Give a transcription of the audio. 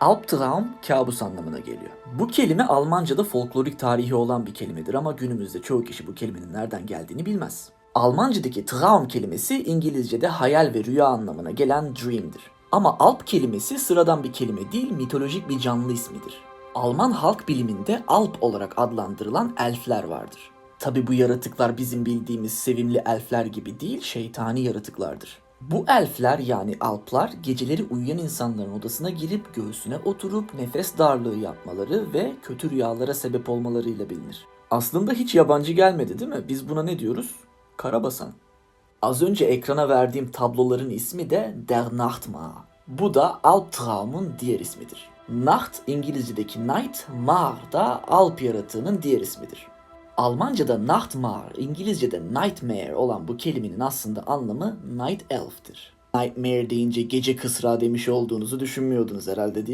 Albtraum kabus anlamına geliyor. Bu kelime Almanca'da folklorik tarihi olan bir kelimedir ama günümüzde çoğu kişi bu kelimenin nereden geldiğini bilmez. Almanca'daki Traum kelimesi İngilizce'de hayal ve rüya anlamına gelen dream'dir. Ama Alp kelimesi sıradan bir kelime değil, mitolojik bir canlı ismidir. Alman halk biliminde Alp olarak adlandırılan elfler vardır. Tabi bu yaratıklar bizim bildiğimiz sevimli elfler gibi değil, şeytani yaratıklardır. Bu elfler yani alplar geceleri uyuyan insanların odasına girip göğsüne oturup nefes darlığı yapmaları ve kötü rüyalara sebep olmalarıyla bilinir. Aslında hiç yabancı gelmedi değil mi? Biz buna ne diyoruz? Karabasan. Az önce ekrana verdiğim tabloların ismi de Der Nachtmahr. Bu da Albtraum'un diğer ismidir. Nacht İngilizce'deki night, Mahr da Alp yaratığının diğer ismidir. Almanca'da Nachtmahr, İngilizce'de nightmare olan bu kelimenin aslında anlamı night elf'tir. Nightmare deyince gece kısrağı demiş olduğunuzu düşünmüyordunuz herhalde değil?